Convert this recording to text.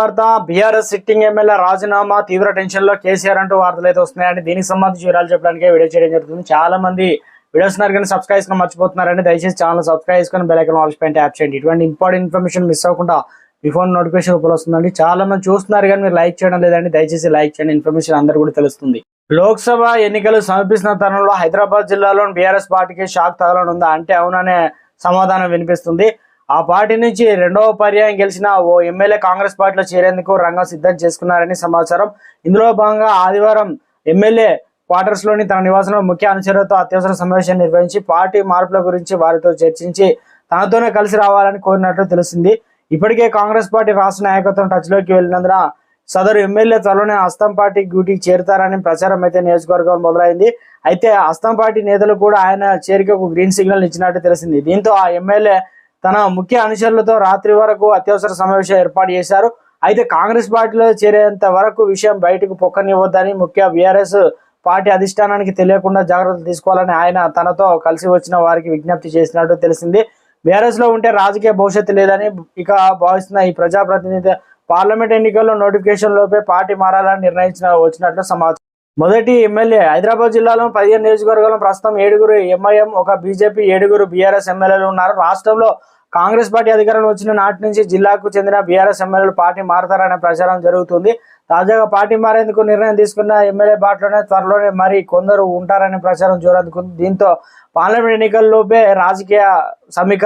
వార్త BRS sitting MLA రాజీనామా తీవ్ర టెన్షన్లో కేసీఆర్ అంటూ వార్తలు అయితే వస్తున్నాయండి. దీనికి సంబంధించి వివరాలు చెప్పడానికి వీడియో చేయడం జరుగుతుంది. చాలా మంది వీడియోస్ ఉన్నారు కానీ సబ్స్క్రైబ్ చేసుకుని మర్చిపోతున్నారండి. దయచేసి ఛానల్ సబ్స్క్రైబ్ చేసుకుని బెల్ ఐకాన్ ఆల్స్ పైన యాప్ చేయండి. ఇటువంటి ఇంపార్టెంట్ ఇన్ఫర్మేషన్ మిస్ అవ్వకుండా మీ ఫోన్ నోటిఫికేషన్ రూపంలో వస్తుందండి. చాలా మంది చూస్తున్నారు కానీ మీరు లైక్ చేయడం లేదండి. దయచేసి లైక్ చేయండి. ఇన్ఫర్మేషన్ అందరు కూడా తెలుస్తుంది. లోక్సభ ఎన్నికలు సమీపిస్తున్న తరుణంలో హైదరాబాద్ జిల్లాలోని బీఆర్ఎస్ పార్టీకి షాక్ తగలనుందా? అంటే అవుననే సమాధానం వినిపిస్తుంది. ఆ పార్టీ నుంచి రెండవ పర్యాయం గెలిచిన ఓ ఎమ్మెల్యే కాంగ్రెస్ పార్టీలో చేరేందుకు రంగం సిద్ధం చేసుకున్నారని సమాచారం. ఇందులో భాగంగా ఆదివారం ఎమ్మెల్యే క్వార్టర్స్లోని తన నివాసంలో ముఖ్య అనుచరులతో అత్యవసర సమావేశం నిర్వహించి పార్టీ మార్పుల గురించి వారితో చర్చించి తనతోనే కలిసి రావాలని కోరినట్లు తెలిసింది ఇప్పటికే కాంగ్రెస్ పార్టీ రాష్ట్ర నాయకత్వం టచ్లోకి వెళ్ళినందున సదరు ఎమ్మెల్యే త్వరలోనే అస్తం పార్టీ డ్యూటీకి చేరుతారని ప్రచారం అయితే నియోజకవర్గం మొదలైంది. అయితే అస్తం పార్టీ నేతలు కూడా ఆయన చేరికకు గ్రీన్ సిగ్నల్ ఇచ్చినట్టు తెలిసింది దీంతో ఆ ఎమ్మెల్యే తన ముఖ్య అనుచరులతో రాత్రి వరకు అత్యవసర సమావేశం ఏర్పాటు చేశారు. అయితే కాంగ్రెస్ పార్టీలో చేరేంత వరకు విషయం బయటకు పొక్కనివ్వద్దని ముఖ్య బీఆర్ఎస్ పార్టీ అధిష్టానానికి తెలియకుండా జాగ్రత్తలు తీసుకోవాలని ఆయన తనతో కలిసి వచ్చిన వారికి విజ్ఞప్తి చేసినట్టు తెలిసింది. బీఆర్ఎస్లో ఉంటే రాజకీయ భవిష్యత్తు లేదని ఇక భావిస్తున్న ఈ ప్రజాప్రతినిధి పార్లమెంట్ ఎన్నికల్లో నోటిఫికేషన్ లోపే పార్టీ మారాలని నిర్ణయించిన వచ్చినట్లు సమాచారం. మొదటి ఎమ్మెల్యే హైదరాబాద్ జిల్లాలో పదిహేను నియోజకవర్గాల్లో ప్రస్తుతం ఏడుగురు ఎంఐఎం ఒక బీజేపీ ఏడుగురు బీఆర్ఎస్ ఎమ్మెల్యేలు ఉన్నారు. రాష్ట్రంలో కాంగ్రెస్ పార్టీ అధికారంలో వచ్చిన నాటి నుంచి జిల్లాకు చెందిన బీఆర్ఎస్ ఎమ్మెల్యేలు పార్టీ మారతారనే ప్రచారం జరుగుతుంది. తాజాగా పార్టీ మారేందుకు నిర్ణయం తీసుకున్న ఎమ్మెల్యే బాటలోనే త్వరలోనే మరి కొందరు ఉంటారనే ప్రచారం జోరందుకుంది. దీంతో పార్లమెంట్ ఎన్నికల్లోపే రాజకీయ సమీకరణ